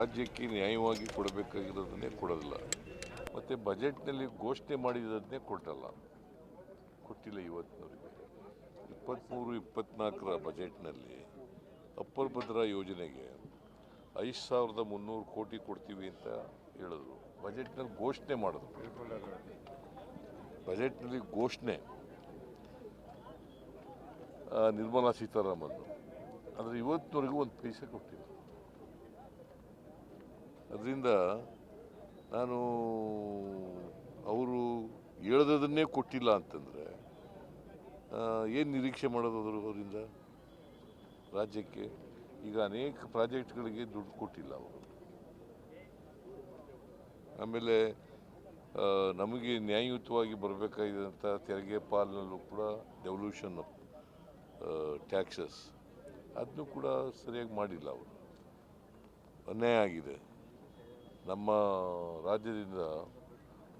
ರಾಜ್ಯಕ್ಕೆ ನ್ಯಾಯವಾಗಿ ಕೊಡಬೇಕಾಗಿರೋದನ್ನೇ ಕೊಡೋದಿಲ್ಲ. ಮತ್ತು ಬಜೆಟ್ನಲ್ಲಿ ಘೋಷಣೆ ಮಾಡಿರೋದನ್ನೇ ಕೊಟ್ಟಲ್ಲ. ಕೊಟ್ಟಿಲ್ಲ ಇವತ್ತಿನವರಿಗೆ. ಇಪ್ಪತ್ತ್ಮೂರು ಇಪ್ಪತ್ತ್ನಾಲ್ಕರ ಬಜೆಟ್ನಲ್ಲಿ ಅಪ್ಪರ್ ಭದ್ರಾ ಯೋಜನೆಗೆ ಐದು ಸಾವಿರದ ಮುನ್ನೂರು ಕೋಟಿ ಕೊಡ್ತೀವಿ ಅಂತ ಹೇಳಿದ್ರು. ಬಜೆಟ್ನಲ್ಲಿ ಘೋಷಣೆ ಮಾಡಿದ್ರು. ಬಜೆಟ್ನಲ್ಲಿ ಘೋಷಣೆ. ನಿರ್ಮಲಾ ಸೀತಾರಾಮನ್. ಆದರೆ ಇವತ್ತಿನವರೆಗೂ ಒಂದು ಪೈಸೆ ಕೊಟ್ಟಿಲ್ಲ. ಅದರಿಂದ ನಾನು ಅವರು ಹೇಳ್ದದನ್ನೇ ಕೊಟ್ಟಿಲ್ಲ ಅಂತಂದರೆ ಏನು ನಿರೀಕ್ಷೆ ಮಾಡೋದು ಅವರಿಂದ? ರಾಜ್ಯಕ್ಕೆ ಈಗ ಅನೇಕ ಪ್ರಾಜೆಕ್ಟ್ಗಳಿಗೆ ದುಡ್ಡು ಕೊಟ್ಟಿಲ್ಲ ಅವರು. ಆಮೇಲೆ ನಮಗೆ ನ್ಯಾಯಯುತವಾಗಿ ಬರಬೇಕಾಗಿದ್ದಂಥ ತೆರಿಗೆ ಪಾಲಿನಲ್ಲೂ ಕೂಡ ಡೆವಲ್ಯೂಷನ್ ಆಫ್ ಟ್ಯಾಕ್ಸಸ್ ಅದನ್ನು ಕೂಡ ಸರಿಯಾಗಿ ಮಾಡಿಲ್ಲ ಅವರು. ಅನ್ಯಾಯ ಆಗಿದೆ. ನಮ್ಮ ರಾಜ್ಯದಿಂದ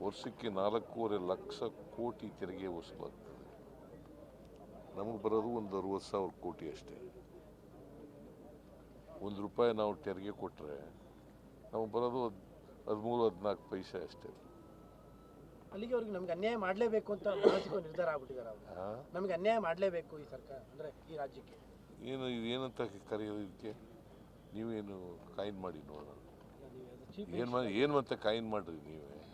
ವರ್ಷಕ್ಕೆ ನಾಲ್ಕೂವರೆ ಲಕ್ಷ ಕೋಟಿ ತೆರಿಗೆ ವಸೂಲಾಗ್ತದೆ. ನಮಗೆ ಬರೋದು ಒಂದು ಅರುವತ್ತು ಸಾವಿರ ಕೋಟಿ ಅಷ್ಟೇ. ಒಂದು ರೂಪಾಯಿ ನಾವು ತೆರಿಗೆ ಕೊಟ್ಟರೆ ನಮಗೆ ಬರೋದು ಹದ್ ಹದಿಮೂರು ಹದಿನಾಲ್ಕು ಪೈಸೆ ಅಷ್ಟೇ. ಅಲ್ಲಿಗೆ ಅವ್ರಿಗೆ ನಮ್ಗೆ ಅನ್ಯಾಯ ಮಾಡಲೇಬೇಕು ಅಂತ ಮಾನಸಿಕ ನಿರ್ಧಾರ ಆಗ್ಬಿಟ್ಟಿದ್ದಾರೆ ಅವರು. ನಮಗೆ ಅನ್ಯಾಯ ಮಾಡಲೇಬೇಕು ಈ ಸರ್ಕಾರ ಅಂದ್ರೆ ಈ ರಾಜ್ಯಕ್ಕೆ. ಏನು ಇದು ಏನಂತ ಕರೆಯೋದಕ್ಕೆ ನೀವೇನು ಕಾಯಿನ್ ಮಾಡಿ ನೋಡೋಣ. ಏನು ಮಾಡಿ ಏನು ಮತ್ತೆ ಕಾಯಿನ್ ಮಾಡ್ರಿ ನೀವೇ?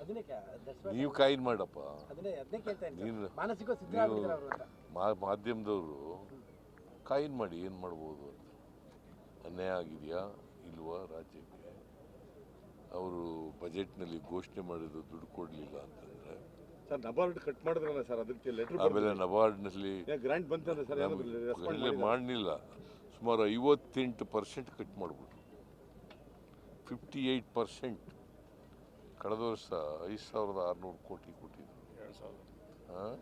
ನೀವು ಕಾಯಿನ್ ಮಾಡಪ್ಪ. ನೀನು- ಅಂತ. ಮಾಧ್ಯಮದವರು ಕಾಯಿನ್ ಮಾಡಿ ಏನು ಮಾಡ್ಬೋದು ಅಂತ. ಅನ್ಯಾಯ ಆಗಿದೆಯಾ ಇಲ್ವಾ ರಾಜ್ಯಕ್ಕೆ? ಅವರು ಬಜೆಟ್ನಲ್ಲಿ ಘೋಷಣೆ ಮಾಡಿದ್ರು ದುಡ್ಡು ಕೊಡಲಿಲ್ಲ ಅಂತಂದರೆ. ಸರ್ ನಬಾರ್ಡ್ ಕಟ್ ಮಾಡಿದ್ರಲ್ಲ ಸರ್ ಅದಕ್ಕೆ ಲೆಟರ್ ಆಮೇಲೆ ನಬಾರ್ಡ್ನಲ್ಲಿ ಗ್ರಾಂಟ್ ಬಂತಂದ್ರೆ ಸರ್ ಮಾಡಲಿಲ್ಲ. ಸುಮಾರು ಐವತ್ತೆಂಟು ಪರ್ಸೆಂಟ್ ಕಟ್ ಮಾಡಿಬಿಟ್ರು. ಫಿಫ್ಟಿ ಏಯ್ಟ್ ಪರ್ಸೆಂಟ್ ಕಳೆದ ವರ್ಷ ಐದು ಸಾವಿರದ ಆರುನೂರು ಕೋಟಿ ಕೊಟ್ಟಿದ್ರು. ಎರಡು ಸಾವಿರದ ಹಾಂ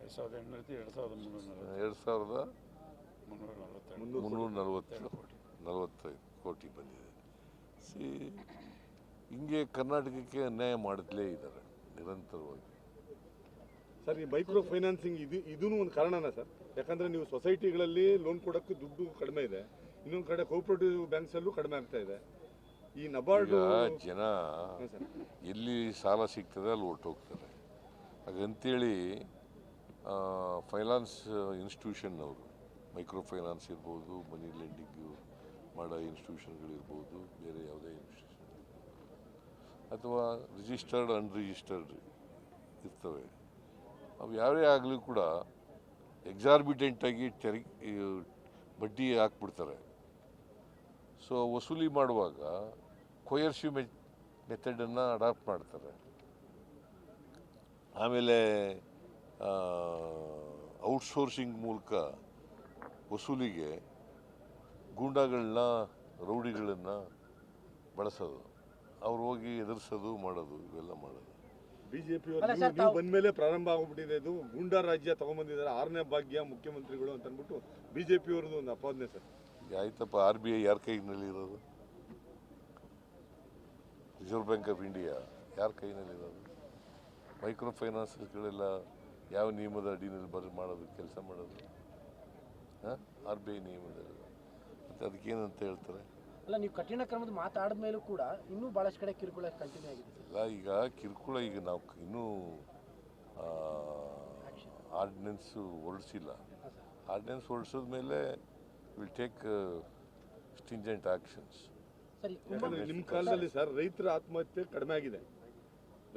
ಎರಡು ಸಾವಿರದ ಎಂಟುನೂರ ಎರಡು ಸಾವಿರದ ಮುನ್ನೂರ ನಲವತ್ತು ಎರಡು ಸಾವಿರದ ಮುನ್ನೂರ ನಲವತ್ತೆರಡು ಮುನ್ನೂರ ನಲವತ್ತು ನಲವತ್ತೈದು ಕೋಟಿ ಬಂದಿದೆ. ಸಿ ಹಿಂಗೆ ಕರ್ನಾಟಕಕ್ಕೆ ಅನ್ಯಾಯ ಮಾಡಲೇ ಇದ್ದಾರೆ ನಿರಂತರವಾಗಿ. ಸರ್ ಈ ಮೈಕ್ರೋ ಫೈನಾನ್ಸಿಂಗ್ ಇದು ಇದೂ ಒಂದು ಕಾರಣನ ಸರ್? ಯಾಕಂದ್ರೆ ನೀವು ಸೊಸೈಟಿಗಳಲ್ಲಿ ಲೋನ್ ಕೊಡೋಕ್ಕೆ ದುಡ್ಡು ಕಡಿಮೆ ಇದೆ ಇನ್ನೊಂದು ಕಡೆ ಕೋಪರೇಟಿವ್ ಬ್ಯಾಂಕ್ಸಲ್ಲೂ ಕಡಿಮೆ ಆಗ್ತಾ ಇದೆ. ಈ ನಬಾರ್ಡ್ ಜನ ಎಲ್ಲಿ ಸಾಲ ಸಿಗ್ತದೆ ಅಲ್ಲಿ ಹೊರ್ಟೋಗ್ತಾರೆ. ಹಾಗಂತೇಳಿ ಫೈನಾನ್ಸ್ ಇನ್ಸ್ಟಿಟ್ಯೂಷನ್ನವರು ಮೈಕ್ರೋ ಫೈನಾನ್ಸ್ ಇರ್ಬೋದು ಮನಿ ಲೆಂಡಿಂಗು ಮಾಡೋ ಇನ್ಸ್ಟಿಟ್ಯೂಷನ್ಗಳಿರ್ಬೋದು ಬೇರೆ ಯಾವುದೇ ಇನ್ಸ್ಟಿಟ್ಯೂಷನ್ ಅಥವಾ ರಿಜಿಸ್ಟರ್ಡ್ ಅನ್ರಿಜಿಸ್ಟರ್ಡ್ ಇರ್ತವೆ. ಅವು ಯಾರೇ ಆಗಲಿ ಕೂಡ ಎಕ್ಸಾರ್ಬಿಟೆಂಟಾಗಿ ತೆರಿಗೆ ಈ ಬಡ್ಡಿ ಹಾಕ್ಬಿಡ್ತಾರೆ. ಸೊ ವಸೂಲಿ ಮಾಡುವಾಗ ಕೊಯರ್ಸಿವ್ ಮೆ ಮೆಥಡನ್ನು ಅಡಾಪ್ಟ್ ಮಾಡ್ತಾರೆ. ಆಮೇಲೆ ಔಟ್ಸೋರ್ಸಿಂಗ್ ಮೂಲಕ ವಸೂಲಿಗೆ ಗೂಂಡಾಗಳನ್ನ ರೌಡಿಗಳನ್ನು ಬಳಸೋದು ಅವ್ರು ಹೋಗಿ ಎದುರಿಸೋದು ಮಾಡೋದು ಇವೆಲ್ಲ ಮಾಡೋದು. ಬಿಜೆಪಿ ಜೆ ಪಿ ನೀವು ಬಂದ ಮೇಲೆ ಪ್ರಾರಂಭ ಆಗ್ಬಿಟ್ಟಿದೆ ಇದು. ಗೂಂಡಾ ರಾಜ್ಯ ತಗೊಂಡ್ಬಂದಿದ್ದಾರೆ ಆರನೇ ಭಾಗ್ಯ ಮುಖ್ಯಮಂತ್ರಿಗಳು ಅಂತ ಅಂದ್ಬಿಟ್ಟು ಬಿಜೆಪಿ ಅವ್ರದ್ದು ಒಂದು ಅಪಾದನೆ ಸರ್. ಆಯ್ತಪ್ಪ ಆರ್ ಬಿ ಐ ಯಾರ ಕೈನಲ್ಲಿ ಇರೋದು? ರಿಸರ್ವ್ ಬ್ಯಾಂಕ್ ಆಫ್ ಇಂಡಿಯಾ ಯಾರ ಕೈನಲ್ಲಿರೋದು ಮೈಕ್ರೋ ಫೈನಾನ್ಸ್ಗಳೆಲ್ಲ ಯಾವ ನಿಯಮದ ಅಡಿನಲ್ಲಿ ಬರ ಮಾಡೋದು ಕೆಲಸ ಮಾಡೋದು? ಹಾಂ? ಆರ್ ಬಿ ಐ ನಿಯಮದಲ್ಲಿ. ಮತ್ತು ಅದಕ್ಕೇನಂತ ಹೇಳ್ತಾರೆ? ಅಲ್ಲ ನೀವು ಕಠಿಣ ಕ್ರಮದ ಮಾತಾಡಿದ ಮೇಲೂ ಕೂಡ ಇನ್ನೂ ಭಾಳಷ್ಟು ಕಡೆ ಕಿರುಕುಳ ಕಂಟಿನ್ಯೂ ಆಗಿದೆ ಇಲ್ಲ ಈಗ ಕಿರುಕುಳ ಈಗ ನಾವು ಇನ್ನೂ ಆರ್ಡಿನೆನ್ಸು ಹೊರಡಿಸಿಲ್ಲ ಆರ್ಡಿನೆನ್ಸ್ ಹೊರಡಿಸಿದ ಮೇಲೆ ವಿಲ್ ಟೇಕ್ ಸ್ಟಿಂಜೆಂಟ್ ಆಕ್ಷನ್ಸ್ ಯಾಕಂದ್ರೆ ನಿಮ್ಮ ಕಾಲದಲ್ಲಿ ಸರ್ ರೈತರ ಆತ್ಮಹತ್ಯೆ ಕಡಿಮೆ ಆಗಿದೆ.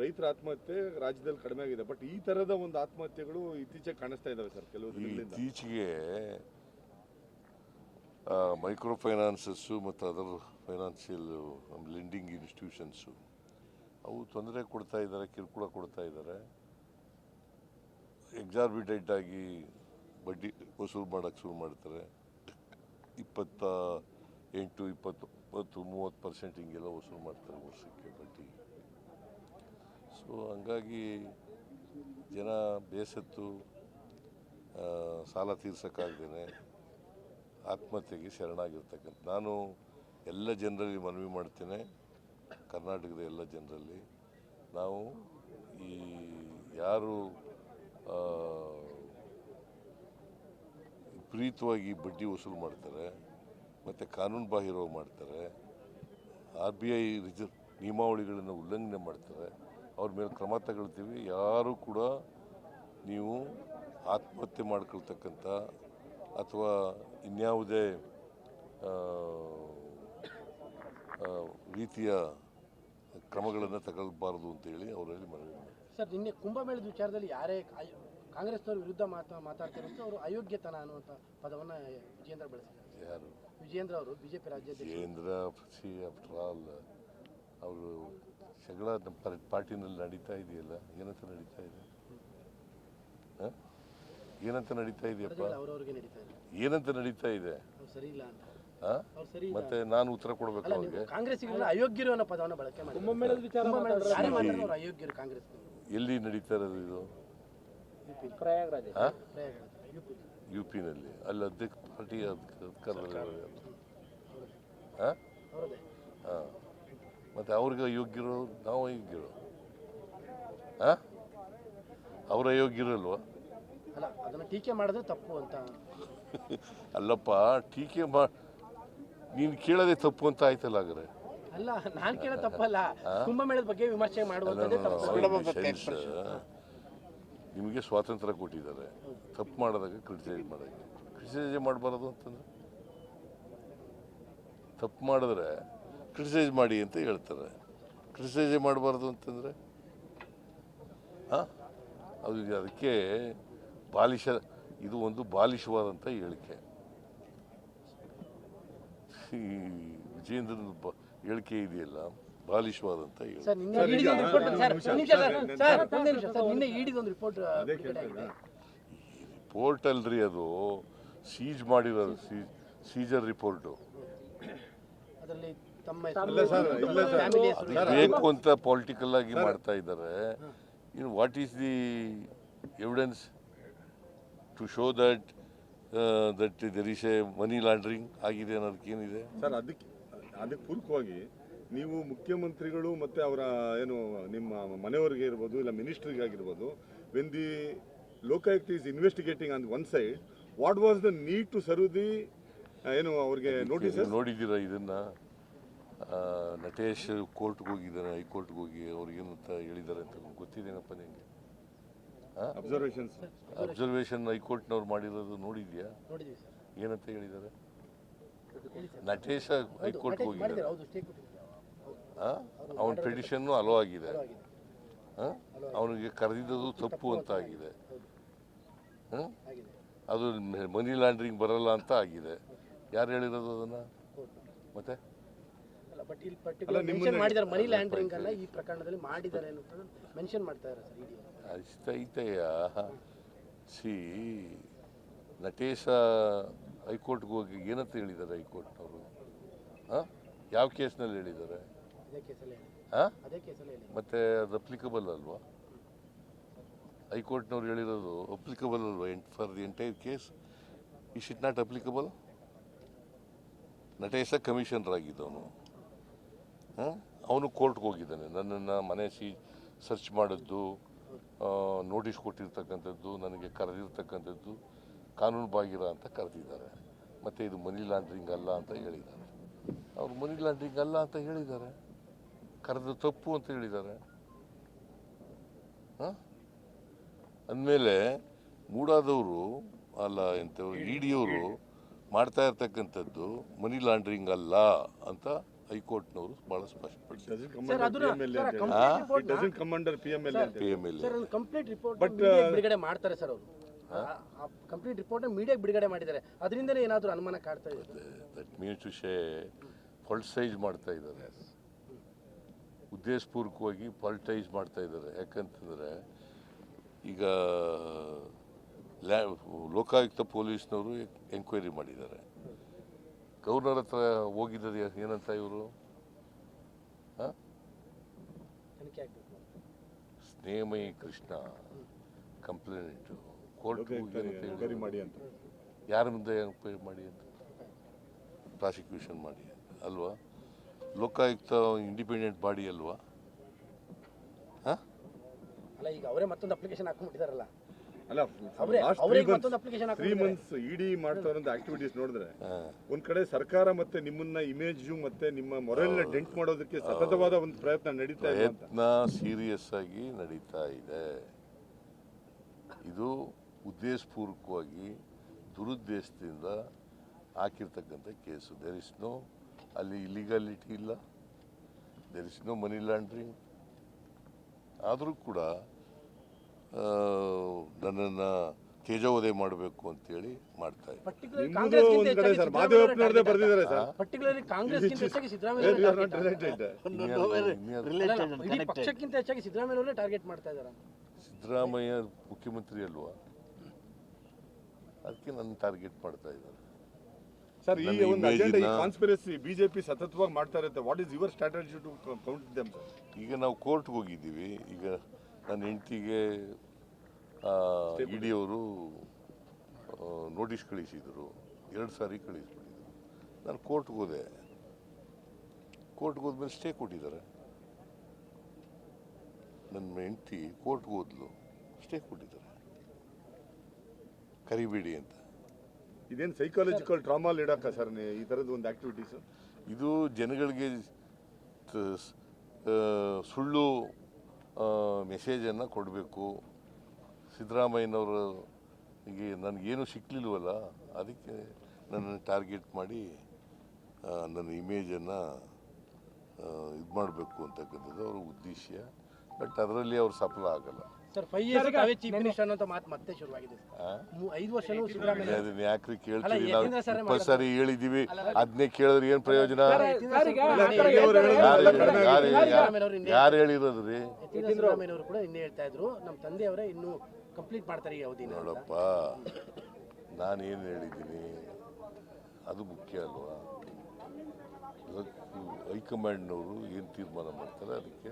ರೈತರ ಆತ್ಮಹತ್ಯೆ ರಾಜ್ಯದಲ್ಲಿ ಕಡಿಮೆ ಆಗಿದೆ. ಬಟ್ ಈ ತರದ ಒಂದು ಆತ್ಮಹತ್ಯೆಗಳು ಇತ್ತೀಚೆಗೆ ಕಾಣಿಸ್ತಾ ಇದಾವೆ ಸರ್ ಕೆಲವು ದಿನಗಳಿಂದ. ಇತ್ತೀಚೆಗೆ ಮೈಕ್ರೋ ಫೈನಾನ್ಸಸ್ಸು ಮತ್ತು ಅದರ್ ಫೈನಾನ್ಷಿಯಲ್ ಲೆಂಡಿಂಗ್ ಇನ್ಸ್ಟಿಟ್ಯೂಷನ್ಸು ಅವು ತೊಂದರೆ ಕೊಡ್ತಾ ಇದ್ದಾರೆ ಕಿರುಕುಳ ಕೊಡ್ತಾ ಇದ್ದಾರೆ ಎಕ್ಸಾರ್ಬಿಟೆಂಟ್ ಆಗಿ ಬಡ್ಡಿ ವಸೂಲು ಮಾಡೋಕ್ಕೆ ಶುರು ಮಾಡ್ತಾರೆ. ಇಪ್ಪತ್ತ ಎಂಟು ಇಪ್ಪತ್ತು ಇಪ್ಪತ್ತು ಮೂವತ್ತು ಪರ್ಸೆಂಟ್ ಹಿಂಗೆಲ್ಲ ವಸೂಲು ಮಾಡ್ತಾರೆ ವರ್ಷಕ್ಕೆ ಬಡ್ಡಿ. ಸೊ ಹಂಗಾಗಿ ಜನ ಬೇಸತ್ತು ಸಾಲ ತೀರ್ಸೋಕ್ಕಾಗ್ದೇ ಆತ್ಮಹತ್ಯೆಗೆ ಶರಣಾಗಿರ್ತಕ್ಕಂಥ, ನಾನು ಎಲ್ಲ ಜನರಲ್ಲಿ ಮನವಿ ಮಾಡ್ತೇನೆ, ಕರ್ನಾಟಕದ ಎಲ್ಲ ಜನರಲ್ಲಿ. ನಾವು ಈ ಯಾರು ವಿಪರೀತವಾಗಿ ಬಡ್ಡಿ ವಸೂಲು ಮಾಡ್ತಾರೆ, ಮತ್ತು ಕಾನೂನು ಬಾಹಿರವಾಗಿ ಮಾಡ್ತಾರೆ, ಆರ್ ಬಿ ಐ ರಿಸರ್ವ್ ನಿಯಮಾವಳಿಗಳನ್ನು ಉಲ್ಲಂಘನೆ ಮಾಡ್ತಾರೆ, ಅವ್ರ ಮೇಲೆ ಕ್ರಮ ತಗೊಳ್ತೀವಿ. ಯಾರೂ ಕೂಡ ನೀವು ಆತ್ಮಹತ್ಯೆ ಮಾಡ್ಕೊಳ್ತಕ್ಕಂಥ ಅಥವಾ ಇನ್ಯಾವುದೇ ರೀತಿಯ ಕ್ರಮಗಳನ್ನು ತಗೊಳ್ಬಾರ್ದು ಅಂತೇಳಿ ಅವರಲ್ಲಿ ಮನವಿ ಸರ್, ನಿನ್ನೆ ಕುಂಭಮೇಳದ ವಿಚಾರದಲ್ಲಿ ಯಾರೇ ಕಾಂಗ್ರೆಸ್ನವ್ರ ವಿರುದ್ಧ ಮಾತ ಮಾತಾಡ್ತಾರೆ ಅಂತ ಅವರು ಅಯೋಗ್ಯತನ ಅನ್ನುವಂಥ ಪದವನ್ನು ವಿಜೇಂದ್ರ ಬಳಸಿದ್ದಾರೆ. ಯಾರು? ವಿಜೇಂದ್ರ ಅವರು ಬಿಜೆಪಿ ರಾಜ್ಯಾಧ್ಯಕ್ಷ ವಿಜೇಂದ್ರ ಸಿ ಆಫ್ಟರ್ ಆಲ್ ಅವರು ಜಗಳ ನಮ್ಮ ಪಾರ್ಟಿನಲ್ಲಿ ನಡೀತಾ ಇದೆಯಲ್ಲ ಏನಂತ ನಡೀತಾ ಇದೆ? ಹ? ಏನಂತ ನಡೀತಾ ಇದೆಯಪ್ಪ? ಅವರವ್ರಿಗೆ ನಡೀತಾ ಇದೆ. ಏನಂತ ನಡೀತಾ ಇದೆ? ಅವ್ರು ಸರಿ ಇಲ್ಲ ಅಂತ? ಅವ್ರು ಸರಿ ಇಲ್ಲ ಮತ್ತೆ ನಾನು ಉತ್ತರ ಕೊಡ್ಬೇಕು ಅಲ್ಲ ಅವ್ರಿಗೆ? ನೀವು ಕಾಂಗ್ರೆಸ್ಸಿಗರೆಲ್ಲ ಅಯೋಗ್ಯರು ಅನ್ನೋ ಪದವನ್ನು ಬಳಕೆ ಮಾಡಿ ಕುಂಭಮೇಳದ ವಿಚಾರ ಅವ್ರು ಅಯೋಗ್ಯರು ಎಲ್ಲಿ ನಡೀತಾ ಇರೋದು ಇದು? ಯು ಪಿನಲ್ಲಿ ಅಲ್ಲಿ ಅಧ್ಯಕ್ಷ ಪಾರ್ಟಿ ಅಧಿಕಾರದಲ್ಲಿ ಹಾಂ ಹಾಂ ಮತ್ತು ಅವ್ರಿಗೆ ಯೋಗ್ಯರು ನಾವು ಯೋಗ್ಯರು ಹಾಂ ಅವರ ಯೋಗ್ಯರಲ್ವ ಅಲ್ಲ ಅದನ್ನ ಟೀಕೆ ಮಾಡಿದ್ರೆ ತಪ್ಪು ಅಂತ ಅಲ್ಲಪ್ಪ ಟೀಕೆ ಮಾ ನೀನು ಕೇಳೋದೇ ತಪ್ಪು ಅಂತ ಆಯ್ತಲ್ಲ ಹಾಗಾದ್ರೆ ಅಲ್ಲ ನಾನು ಕೇಳೋ ತಪ್ಪಲ್ಲ ಕುಂಭಮೇಳದ ಬಗ್ಗೆ ವಿಮರ್ಶೆ ಮಾಡುವಂಥದ್ದೇ ತಪ್ಪು ನಿಮಗೆ ಸ್ವಾತಂತ್ರ್ಯ ಕೊಟ್ಟಿದ್ದಾರೆ. ತಪ್ಪು ಮಾಡಿದಾಗ ಕ್ರಿಟಿಸೈಸ್ ಮಾಡೋಕ್ಕೆ ಕ್ರಿಟಿಸೈಸ್ ಮಾಡಬಾರದು ಅಂತಂದ್ರೆ? ತಪ್ಪು ಮಾಡಿದ್ರೆ ಕ್ರಿಟಿಸೈಸ್ ಮಾಡಿ ಅಂತ ಹೇಳ್ತಾರೆ. ಕ್ರಿಟಿಸೈಸ್ ಮಾಡಬಾರ್ದು ಅಂತಂದರೆ? ಹಾಂ? ಅದು ಅದಕ್ಕೆ ಬಾಲಿಶ, ಇದು ಒಂದು ಬಾಲಿಶವಾದಂಥ ಹೇಳಿಕೆ. ಈ ವಿಜೇಂದ್ರನ ಹೇಳಿಕೆ ಇದೆಯಲ್ಲ? ಸರ್ ನಿನ್ನೆ ಸರ್, ಈಗ ರಿಪೋರ್ಟ್ ಒಂದು ಸರ್ ನಿಮಿಷ, ಒಂದ್ ನಿಮಿಷ ಸರ್, ಸರ್, ಒಂದೇ ನಿಮಿಷ ಸರ್ ನಿನ್ನೆ ಇಡಿದ ಒಂದು ರಿಪೋರ್ಟ್ ಅದೇ ಬಿಡುಗಡೆ ರಿಪೋರ್ಟ್ ಅಲ್ರಿ ಅದು ಸೀಜ್ ಮಾಡಿರೋದು ಸೀಜರ್ ರಿಪೋರ್ಟು ಅದರಲ್ಲಿ ತಮ್ಮ ಇಲ್ಲ ಸರ್, ಇಲ್ಲ ಸರ್. ಫ್ಯಾಮಿಲಿ ಅದು ಬೇಕು ಅಂತ ಪೊಲಿಟಿಕಲ್ ಆಗಿ ಮಾಡ್ತಾ ಇದ್ದಾರೆ. ಇನ್ನು what is the evidence to show that that there is a money laundering ಆಗಿದೆ ಅನ್ನೋದಕ್ಕೆ ಏನಿದೆ ಸರ್ ಅದಕ್ಕೆ ಅದಕ್ಕೆ ಪೂರಕವಾಗಿ ನೀವು ಮುಖ್ಯಮಂತ್ರಿಗಳು ಮತ್ತು ಅವರ ಏನು ನಿಮ್ಮ ಮನೆಯವರಿಗೆ ಇರ್ಬೋದು ಇಲ್ಲ ಮಿನಿಸ್ಟ್ರಿಗೆ ಆಗಿರ್ಬೋದು when the Lokayukta is investigating on one side what was the need to serve the ಏನು ಅವ್ರಿಗೆ ನೋಟಿಸ್ ನೋಡಿದ್ದೀರಾ ಇದನ್ನ? ನಟೇಶ್ ಕೋರ್ಟ್ಗೆ ಹೋಗಿದ್ದಾರೆ ಹೈಕೋರ್ಟ್ಗೆ ಹೋಗಿ ಅವ್ರಿಗೇನಂತ ಹೇಳಿದ್ದಾರೆ ಅಂತ ಗೊತ್ತಿದೇನಪ್ಪ ನಿಮಗೆ? ಅಬ್ಸರ್ವೇಷನ್ ಅಬ್ಸರ್ವೇಷನ್ ಹೈಕೋರ್ಟ್ನವ್ರು ಮಾಡಿರೋದು ನೋಡಿದ್ಯಾ? ನೋಡಿದೀವಿ ಸರ್. ಏನಂತ ಹೇಳಿದ್ದಾರೆ? ನಟೇಶ ಹೌದು ಹೈಕೋರ್ಟ್ಗೆ ಹೋಗಿದ್ದಾರೆ ಹೌದು ಸ್ಟೇ ಕೊಟ್ಟಿದ್ದಾರೆ ಹೌದು ಅವನ ಟ್ರೆಡಿಷನ್ನು ಅಲೋ ಆಗಿದೆ? ಅವನಿಗೆ ಕರೆದಿದ್ದು ತಪ್ಪು ಅಂತ ಆಗಿದೆ? ಅದು ಮನಿ ಲಾಂಡ್ರಿಂಗ್ ಬರಲ್ಲ ಅಂತ ಆಗಿದೆ. ಯಾರು ಹೇಳಿರೋದು ಅದನ್ನ? ಮತ್ತೆ? ಅಲ್ಲ ಬಟ್ ಇಲ್ಲಿ ಪರ್ಟಿಕ್ಯುಲರ್ ಮೆನ್ಷನ್ ಮಾಡಿದ್ದಾರೆ ಮನಿ ಲ್ಯಾಂಡ್ರಿಂಗ್ ಅನ್ನ ಈ ಪ್ರಕರಣದಲ್ಲಿ ಮಾಡಿದ್ದಾರೆ ಅನ್ನೋದನ್ನ ಮೆನ್ಷನ್ ಮಾಡ್ತಾ ಇದ್ದಾರೆ ಸರ್ ಇಡಿ ಅಷ್ಟೈತೆಯ ಸಿ ನಟೇಶ ಹೈಕೋರ್ಟ್ಗೆ ಹೋಗಿ ಏನಂತ ಹೇಳಿದ್ದಾರೆ ಹೈಕೋರ್ಟ್ನವರು ಹಾಂ ಯಾವ ಕೇಸ್ನಲ್ಲಿ ಹೇಳಿದ್ದಾರೆ? ಹಾಂ? ಮತ್ತು ಅದು ಅಪ್ಲಿಕಬಲ್ ಅಲ್ವಾ? ಹೈಕೋರ್ಟ್ನವ್ರು ಹೇಳಿರೋದು ಅಪ್ಲಿಕಬಲ್ ಅಲ್ವಾ? For the entire case is it not applicable Natesha commissioner ಆಗಿದ್ದವನು ಅವನು ಕೋರ್ಟ್ಗೆ ಹೋಗಿದ್ದಾನೆ. ನನ್ನನ್ನು ಮನೆ ಸಿ ಸರ್ಚ್ ಮಾಡಿದ್ದು ನೋಟಿಸ್ ಕೊಟ್ಟಿರ್ತಕ್ಕಂಥದ್ದು ನನಗೆ ಕರೆದಿರ್ತಕ್ಕಂಥದ್ದು ಕಾನೂನು ಬಾಗಿರ ಅಂತ ಕರೆದಿದ್ದಾರೆ. ಮತ್ತು ಇದು ಮನಿ ಲಾಂಡ್ರಿಂಗ್ ಅಲ್ಲ ಅಂತ ಹೇಳಿದ್ದಾರೆ. ಅವರು ಮನಿ ಲಾಂಡ್ರಿಂಗ್ ಅಲ್ಲ ಅಂತ ಹೇಳಿದ್ದಾರೆ. ಕರೆದು ತಪ್ಪು ಅಂತ ಹೇಳಿದ್ದಾರೆ ಹಾಂ? ಅಂದಮೇಲೆ ಮೂಡಾದವರು ಅಲ್ಲ ಎಂಥವ್ರು ಇ ಡಿಯವರು ಮಾಡ್ತಾ ಇರ್ತಕ್ಕಂಥದ್ದು ಮನಿ ಲಾಂಡ್ರಿಂಗ್ ಅಲ್ಲ ಅಂತ ಹೈಕೋರ್ಟ್ನವರು ಬಹಳ ಸ್ಪಷ್ಟಪಡಿಸಿದ್ದಾರೆ. ಬಿಡುಗಡೆ ಮಾಡ್ತಾರೆ ಸರ್ ಅವರು. ಕಂಪ್ಲೀಟ್ ರಿಪೋರ್ಟ್ ಮೀಡಿಯಾಗೆ ಬಿಡುಗಡೆ ಮಾಡಿದ್ದಾರೆ. ಅದರಿಂದಲೇ ಏನಾದರೂ ಅನುಮಾನ ಕಾಡ್ತಾ ಇದೆ? ದಟ್ ಮೀನ್ಸ್ ಟು ಶೇ ಸೈಜ್ ಮಾಡ್ತಾ ಇದ್ದಾರೆ. ಉದ್ದೇಶಪೂರ್ವಕವಾಗಿ ಪಾಲಿಟೈಸ್ ಮಾಡ್ತಾ ಇದ್ದಾರೆ. ಯಾಕಂತಂದರೆ ಈಗ ಲ್ಯಾ ಲೋಕಾಯುಕ್ತ ಪೊಲೀಸ್ನವರು ಎಂಕ್ವೈರಿ ಮಾಡಿದ್ದಾರೆ. ಗೌರ್ನರ್ ಹತ್ರ ಹೋಗಿದ್ದಾರೆ ಏನಂತ ಇವರು? ಹಾಂ? Snehamaya Krishna complaint court enquiry ಮಾಡಿ ಅಂತ. ಯಾರ ಮುಂದೆ ಎಂಕ್ವೈರಿ ಮಾಡಿ ಅಂತ? ಪ್ರಾಸಿಕ್ಯೂಷನ್ ಮಾಡಿ ಅಲ್ವಾ? ಲೋಕಾಯುಕ್ತ ಇಂಡಿಪೆಂಡೆಂಟ್ ಬಾಡಿ ಅಲ್ವಾ? ಹಾಂ? ಅಲ್ಲ ಈಗ ಅವರೇ ಮತ್ತೊಂದು ಅಪ್ಲಿಕೇಶನ್ ಹಾಕೊಂಡ್ಬಿಟ್ಟಿದಾರಲ್ಲ ಅಲ್ಲ ಅವ್ರೇ- ಲಾಸ್ಟ್ ಅವ್ರೇ ತ್ರೀ ಮಂತ್ಸ್ ಇಡಿ ಮಾಡ್ತಾ ಆಕ್ಟಿವಿಟೀಸ್ ನೋಡಿದ್ರೆ. ಒಂದ್ ಕಡೆ ಸರ್ಕಾರ ಮತ್ತೆ ನಿಮ್ಮನ್ನ ಇಮೇಜ್ ಮತ್ತೆ ನಿಮ್ಮ ಮೊರಲ್ನ ಡೆಂಟ್ ಮಾಡೋದಕ್ಕೆ ಸತತವಾದ ಒಂದು ಪ್ರಯತ್ನ ನಡೀತಾ ಇದೆ ಅಂತ. ಪ್ರಯತ್ನ ಸೀರಿಯಸ್ ಆಗಿ ನಡೀತಾ ಇದೆ. ಇದು ಉದ್ದೇಶಪೂರ್ವಕವಾಗಿ ದುರುದ್ದೇಶದಿಂದ ಹಾಕಿರ್ತಕ್ಕಂಥ ಕೇಸು. ದೇರ್ ಇಸ್ ನೋ ಅಲ್ಲಿ ಇಲಿಗಾಲಿಟಿ ಇಲ್ಲ. There is no money laundering ಆದರೂ ಕೂಡ ಆ, ನನ್ನನ್ನು ತೇಜೋವಧೆ ಮಾಡಬೇಕು ಅಂತೇಳಿ ಮಾಡ್ತಾ ಸಿದ್ದರಾಮಯ್ಯ ಮುಖ್ಯಮಂತ್ರಿ ಅಲ್ವಾ? ಅದಕ್ಕೆ ನನ್ನ ಟಾರ್ಗೆಟ್ ಮಾಡ್ತಾ ಇದ್ದಾರೆ. ಸರ್ ಈ ಒಂದು ಅಜೆಂಡಾ ಈ ಕಾನ್ಸ್ಪಿರಸಿ ಬಿಜೆಪಿ ಸತತವಾಗಿ ಮಾಡ್ತಾ ಇರುತ್ತೆ. What is your strategy to count them ಈಗ ನಾವು ಕೋರ್ಟ್ಗೆ ಹೋಗಿದ್ದೀವಿ. ಈಗ ನನ್ನ ಹೆಂಡತಿಗೆ ಇಡಿ ಅವರು ನೋಟಿಸ್ ಕಳಿಸಿದರು. ಎರಡು ಸಾರಿ ಕಳಿಸ್ಬಿಟ್ಟಿದ್ರು. ನಾನು ಕೋರ್ಟ್ಗೆ ಹೋದೆ. ಕೋರ್ಟ್ಗೆ ಹೋದ್ಮೇಲೆ ಸ್ಟೇ ಕೊಟ್ಟಿದ್ದಾರೆ. ನನ್ನ ಹೆಂಡತಿ ಕೋರ್ಟ್ಗೆ ಹೋದ್ಲು. ಸ್ಟೇ ಕೊಟ್ಟಿದ್ದಾರೆ. ಕರಿಬೇಡಿ ಅಂತ. ಇದೇನು ಸೈಕಾಲಜಿಕಲ್ ಟ್ರಾಮಾ ಇಡಕ್ಕ ಸರ್ ಈ ತರದ ಒಂದು ಆಕ್ಟಿವಿಟೀಸ್ ಇದು ಜನಗಳಿಗೆ ಸುಳ್ಳು ಮೆಸೇಜನ್ನು ಕೊಡಬೇಕು. ಸಿದ್ದರಾಮಯ್ಯನವರು ಹೀಗೆ ನನಗೇನು ಸಿಕ್ಕಲಿಲ್ವಲ್ಲ ಅದಕ್ಕೆ ನನ್ನನ್ನು ಟಾರ್ಗೆಟ್ ಮಾಡಿ ನನ್ನ ಇಮೇಜನ್ನು ಇದು ಮಾಡಬೇಕು ಅಂತಕ್ಕಂಥದ್ದು ಅವರ ಉದ್ದೇಶ ಬಟ್ ಅದರಲ್ಲಿ ಅವ್ರು ಸಫಲ ಆಗಲ್ಲ. Sir five years away chief minister ಅನ್ನೋ ಮಾತು ಮತ್ತೆ ಶುರುವಾಗಿದೆ ಐದು ವರ್ಷನೂ ಸಿದ್ದರಾಮಯ್ಯ ಅದನ್ನ ಯಾಕ್ರಿ ಕೇಳ್ತೀವಿ ನಾವು ಸರ್ ಇಪ್ಪತ್ತು ಸಾರಿ ಹೇಳಿದೀವಿ ಅದನ್ನೇ ಕೇಳಿದ್ರೆ ಏನು ಪ್ರಯೋಜನ? ಯಾರು ಹೇಳಿರೋದು ರೀ ಸಿದ್ದರಾಮಯ್ಯನವರು ಕೂಡ ಇನ್ನೇ ಹೇಳ್ತಾ ಇದ್ರು. ನಮ್ಮ ತಂದೆಯವರೇ ಇನ್ನೂ ಕಂಪ್ಲೀಟ್ ಮಾಡ್ತಾರೆ ಈ ಅವಧಿ ನೋಡಪ್ಪ ನಾನೇನು ಹೇಳಿದ್ದೀನಿ? ಅದು ಮುಖ್ಯ ಅಲ್ವಾ? ಹೈಕಮಾಂಡ್ನವರು ಏನು ತೀರ್ಮಾನ ಮಾಡ್ತಾರೆ ಅದಕ್ಕೆ?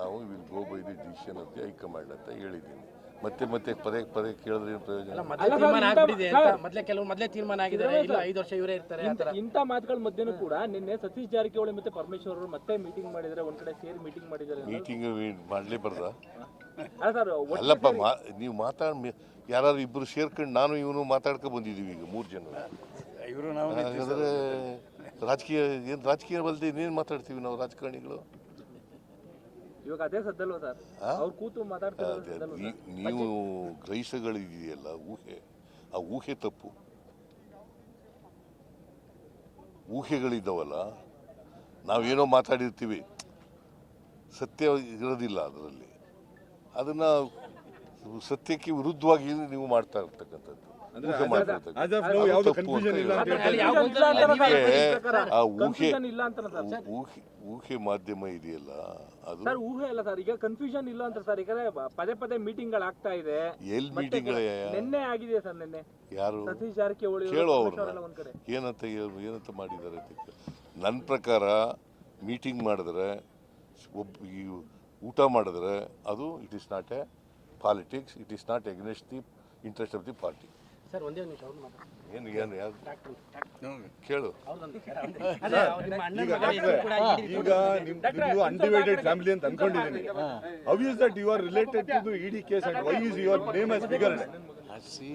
ನಾವು will go by the decision ಅಂತ ಹೈಕಮಾಂಡ್ ಅಂತ ಹೇಳಿದ್ದೀನಿ. ಮತ್ತೆ ಮತ್ತೆ ಪದೇ ಪದೇ ಕೇಳಿದ್ರೆ ಏನು ಪ್ರಯೋಜನ? ಅಲ್ಲ ಮೊದಲೇ ತೀರ್ಮಾನ ಅಂತ. ಮೊದಲೇ ಕೆಲವು ಮೊದಲೇ ತೀರ್ಮಾನ ಆಗಿದ್ದಾರೆ. ಇಲ್ಲ ಐದು ವರ್ಷ ಇವರೇ ಇರ್ತಾರೆ ಥರ. ಇಂಥ ಮಾತುಗಳ ಮಧ್ಯೆನೂ ಕೂಡ ನಿನ್ನೆ ಸತೀಶ್ ಜಾರಕಿಹೊಳಿ ಮತ್ತೆ ಪರಮೇಶ್ವರ್ ಅವರು ಮತ್ತೆ ಮೀಟಿಂಗ್ ಮಾಡಿದ್ರೆ ಒಂದ್ ಕಡೆ ಸೇರಿ ಮೀಟಿಂಗ್ ಮಾಡಿದ್ದಾರೆ ಮೀಟಿಂಗ್ ಮಾಡ್ಲಿ ಬರ್ದ? ಸರ್ ಅಲ್ಲಪ್ಪ ಮಾ ನೀವು ಮಾತಾಡ್ ಯಾರಾದ್ರು ಇಬ್ರು ಸೇರ್ಕೊಂಡು ನಾನು ಇವನು ಮಾತಾಡ್ಕೊ ಬಂದಿದ್ದೀವಿ ಈಗ ಮೂರು ಜನ. ಇವರು ನಾವು ಹಾಗಾದ್ರೆ ರಾಜಕೀಯ ಏನು ರಾಜಕೀಯ ಬಲ್ದಿ ಇನ್ನೇನು ಮಾತಾಡ್ತೀವಿ ನಾವು ರಾಜಕಾರಣಿಗಳು? ಇವಾಗ ಅದೇ ಸದ್ದಲ್ವ ಸರ್? ಅವ್ರು ಕೂತು ಮಾತಾಡ್ತಾರೆ ನೀವು ಗ್ರಹಿಸಗಳಿದೆಯಲ್ಲ ಊಹೆ. ಆ ಊಹೆ ತಪ್ಪು. ಊಹೆಗಳಿದ್ದಾವಲ್ಲ ನಾವೇನೋ ಮಾತಾಡಿರ್ತೀವಿ. ಸತ್ಯ ಇರೋದಿಲ್ಲ ಅದರಲ್ಲಿ. ಅದನ್ನು ಸತ್ಯಕ್ಕೆ ವಿರುದ್ಧವಾಗಿ ನೀವು ಮಾಡ್ತಾ ಇರ್ತಕ್ಕಂಥದ್ದು. ಊಹೆ ಅದು ತಪ್ಪು ಅಂತ ಇಲ್ಲ ಆ ಊಹೆ ಇಲ್ಲ ಅಂತ ಊಹೆ ಊಹೆ ಮಾಧ್ಯಮ ಇದೆಯಲ್ಲ ಅದು? ಸರ್ ಊಹೆ ಅಲ್ಲ ಸರ್. ಈಗ ಕನ್ಫ್ಯೂಷನ್ ಇಲ್ಲ ಅಂತ ಸರ್. ಈಗ ಪದೇ ಪದೇ ಮೀಟಿಂಗ್ಗಳು ಆಗ್ತಾ ಇದೆ. ಎಲ್ಲಿ ಮೀಟಿಂಗ್ ಮೀಟಿಂಗ್ಗಳೇ ನಿನ್ನೆ ಆಗಿದೆ ಸರ್ ನಿನ್ನೆ. ಯಾರು? ಸತೀಶ್ ಜಾರಕಿಹೊಳಿ ಅವರು, ಕೇಳು ಅವ್ರನ್ನ. ಏನಂತ ಹೇಳ್- ಏನಂತ ಮಾಡಿದ್ದಾರೆ ಅಂತ ನನ್ನ ಪ್ರಕಾರ ಮೀಟಿಂಗ್ ಮಾಡಿದ್ರೆ ಒಬ್ಬ ಈ ಊಟ ಮಾಡಿದ್ರೆ ಅದು it is not a politics it is not against the interest of the party sir ಒಂದೇ ನಿಮಿಷ ಅವ್ರು ಏನು ಏನು ಯಾರು ಡಾಕ್ಟ್ರು ಕೇಳು. ಅವ್ರದ್ದೊಂದು ಅದೇ ಅವ್ರು ನಿಮ್ಮ ಅಣ್ಣನ ಮಗ ಹೆಸರು ಕೂಡ ಇಡಿ ಈಗ ನಿಮ್ ನಿಮ್ದು ಅನ್ಡಿವೈಡೆಡ್ ಫ್ಯಾಮಿಲಿ ಅಂತ ಅನ್ಕೊಂಡಿದ್ದೀನಿ how. Is that you are related to the ED case and why is your name as bigger see